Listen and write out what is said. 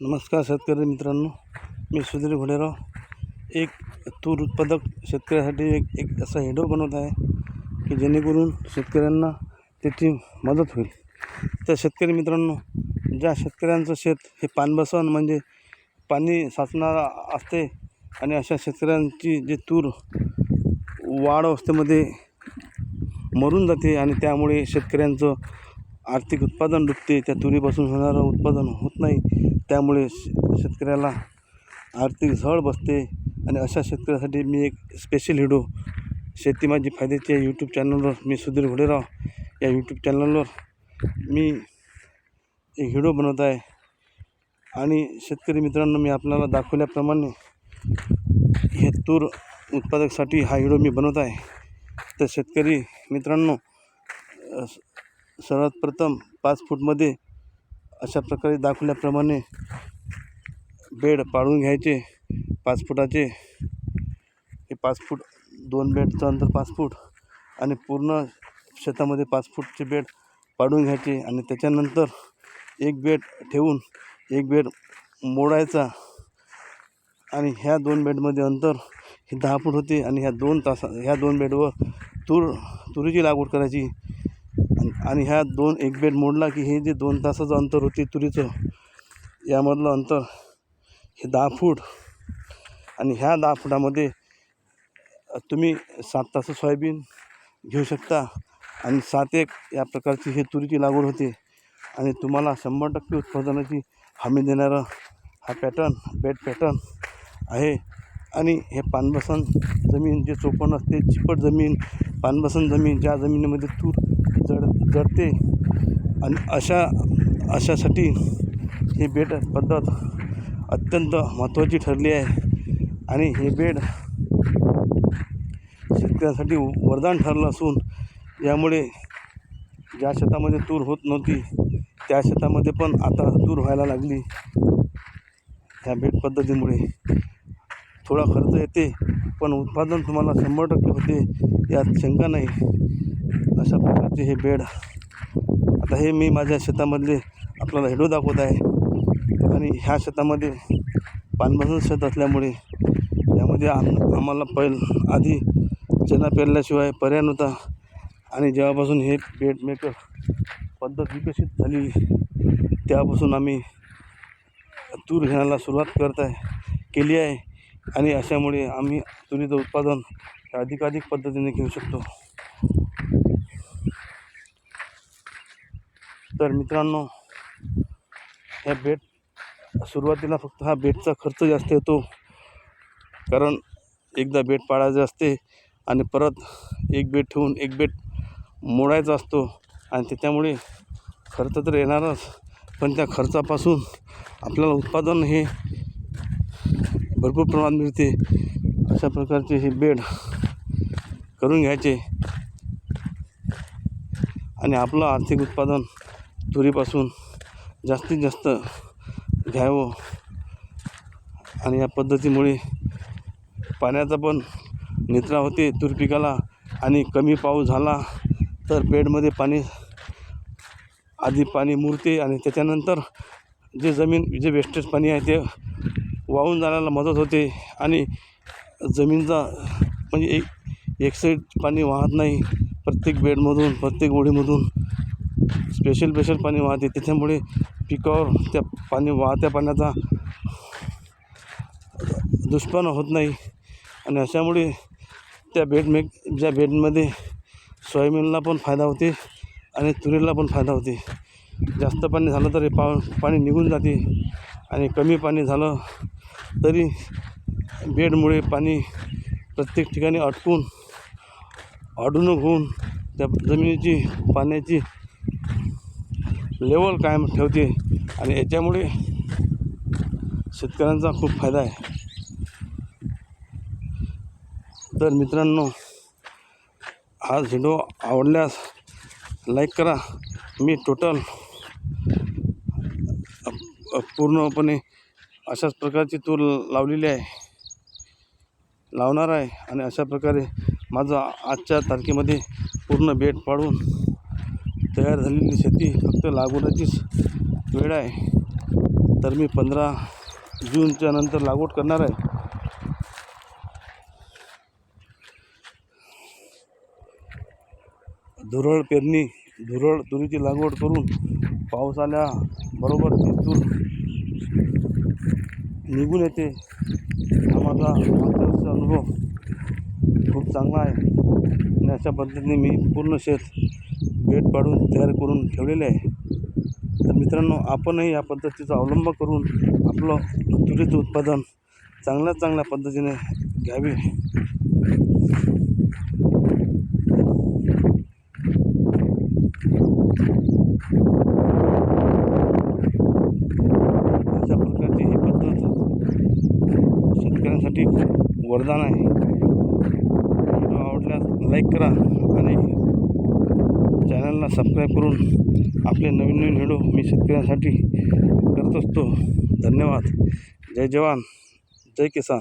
नमस्कार शेतकरी मित्रांनो मी सुधीर घोडेराव एक तूर उत्पादक शेतकऱ्यासाठी एक एक असा हेडो बनवत आहे की जेणेकरून शेतकऱ्यांना त्याची मदत होईल. त्या शेतकरी मित्रांनो ज्या शेतकऱ्यांचं शेत हे पानबसन म्हणजे पाणी साचणारा असते आणि अशा शेतकऱ्यांची जी तूर वाढ अवस्थेमध्ये मरून जाते आणि त्यामुळे शेतकऱ्यांचं आर्थिक उत्पादन डुबते त्या तुरीपासून होणारं उत्पादन होत नाही त्यामुळे श शेतकऱ्याला आर्थिक झळ बसते आणि अशा शेतकऱ्यासाठी मी एक स्पेशल व्हिडिओ शेती माझी फायद्याची या यूट्यूब चॅनलवर मी सुधीर घोडेराव. या यूट्यूब चॅनलवर मी एक व्हिडिओ बनवत आहे. आणि शेतकरी मित्रांनो मी आपल्याला दाखवल्याप्रमाणे हे तूर उत्पादकसाठी हा व्हिडिओ मी बनवत आहे. तर शेतकरी मित्रांनो सर्वात प्रथम पाच फूटमध्ये अशा प्रकारे दाखवल्याप्रमाणे बेड पाडून घ्यायचे पाच फुटाचे. हे पाच फूट दोन बेडचं अंतर पाच फूट आणि पूर्ण शेतामध्ये पाच फूटचे बेड पाडून घ्यायचे आणि त्याच्यानंतर एक बेड ठेवून एक बेड मोडायचा आणि ह्या दोन बेडमध्ये अंतर हे दहा फूट होते आणि ह्या दोन तासा ह्या दोन बेडवर तूर तुरीची लागवड करायची. आणि- ह्या दोन एक बेड मोडला की हे जे दोन तासाचं अंतर होते तुरीचं यामधलं अंतर हे दहा फूट. आणि ह्या दहा फुटामध्ये तुम्ही सात तास सोयाबीन घेऊ शकता. आणि सात एक या प्रकारची हे तुरीची लागवड होते. आणि तुम्हाला शंभर टक्के उत्पादनाची हमी देणारं हा पॅटर्न बेड पॅटर्न आहे. आणि हे पानबसन जमीन जे चोपण असते चिपट जमीन पानबसन जमीन ज्या जमिनीमध्ये तूर जड जडते आणि अशा अशासाठी ही बेड पद्धत अत्यंत महत्त्वाची ठरली आहे. आणि हे बेड शेतकऱ्यांसाठी वरदान ठरलं असून यामुळे ज्या शेतामध्ये तूर होत नव्हती त्या शेतामध्ये पण आता तूर व्हायला लागली. ह्या बेड पद्धतीमुळे थोडा खर्च येते पण उत्पादन तुम्हाला शंभर टक्के होते यात शंका नाही. अशा प्रकारचे हे बेड. आता हे मी माझ्या शेतामधले आपल्याला हेडो दाखवत आहे. आणि ह्या शेतामध्ये पानबसन शेत असल्यामुळे यामध्ये आम आम्हाला पहिलं आधी चना पेरल्याशिवाय पर्याय नव्हता. आणि जेव्हापासून हे बेड मेकर पद्धत विकसित झाली तेव्हापासून आम्ही तूर घेण्याला सुरुवात करत आहे केली आहे. आणि अशामुळे आम्ही तुरीचं उत्पादन अधिकाधिक पद्धतीने घेऊ शकतो. तर मित्रांनो ह्या बेट सुरुवातीला फक्त हा बेटचा खर्च जास्त येतो कारण एकदा बेट पाडायचे असते आणि परत एक बेट ठेवून एक बेट मोडायचा असतो आणि त्याच्यामुळे खर्च तर येणारच पण त्या खर्चापासून आपल्याला उत्पादन हे भरपूर प्रमाणात मिळते. अशा प्रकारचे हे बेड करून घ्यायचे. आणि आपलं आर्थिक उत्पादन तुरीपासून जास्तीत जास्त घ्यावं. आणि या पद्धतीमुळे पाण्याचा पण निचरा होते तूर पिकाला आणि कमी पाऊस झाला तर बेडमध्ये पाणी आधी पाणी मुरते आणि त्याच्यानंतर जे जमीन जे वेस्टेज पाणी आहे ते वाहून जाण्याला मदत होते आणि जमीनचा म्हणजे एक एक साईड पाणी वाहत नाही. प्रत्येक बेडमधून प्रत्येक ओढीमधून स्पेशल स्पेशल पाणी वाहते. त्याच्यामुळे पिकावर त्या पाणी वाहत्या पाण्याचा दुष्परिणाम होत नाही. आणि अशामुळे त्या बेडमेक ज्या बेडमध्ये सोयाबीनला पण फायदा होते आणि तुरीला पण फायदा होते. जास्त पाणी झालं तर हे पा पाणी निघून जाते आणि कमी पाणी झालं तरी बेडमुळे पाणी प्रत्येक ठिकाणी अटकून अडून होऊन त्या जमिनीची पाण्याची लेवल कायम ठेवते आणि याच्यामुळे शेतकऱ्यांचा खूप फायदा आहे. तर मित्रांनो हा व्हिडिओ आवडल्यास लाईक करा. मी टोटल पूर्णपणे अशाच प्रकारची तूर लावलेली आहे. लावणार आहे आणि अशा प्रकारे माझा आजच्या तारखेमध्ये पूर्ण बेड पाडून तयार झालेली शेती फक्त लागवडाचीच वेळ आहे. तर मी पंधरा जूनच्या नंतर लागवड करणार आहे. धुरळ पेरणी धुरळ तुरीची लागवड करून पाऊस आल्याबरोबर ती तूर निघून येते. हा माझा मागच्या अनुभव खूप चांगला आहे. आणि अशा पद्धतीने मी पूर्ण शेत बेट पाडून तयार करून ठेवलेले आहे. तर मित्रांनो आपणही या पद्धतीचा अवलंब करून आपलं तुरीचं उत्पादन चांगल्या चांगल्या पद्धतीने घ्यावे अशा प्रकारची ही पद्धत शेतकऱ्यांसाठी वरदान आहे. व्हिडिओ आवडल्यास लाईक करा आणि चॅनलला सबस्क्राईब करून आपले नवीन नवीन व्हिडिओ मी शेतकऱ्यांसाठी करत असतो. धन्यवाद. जय जवान. जय किसान.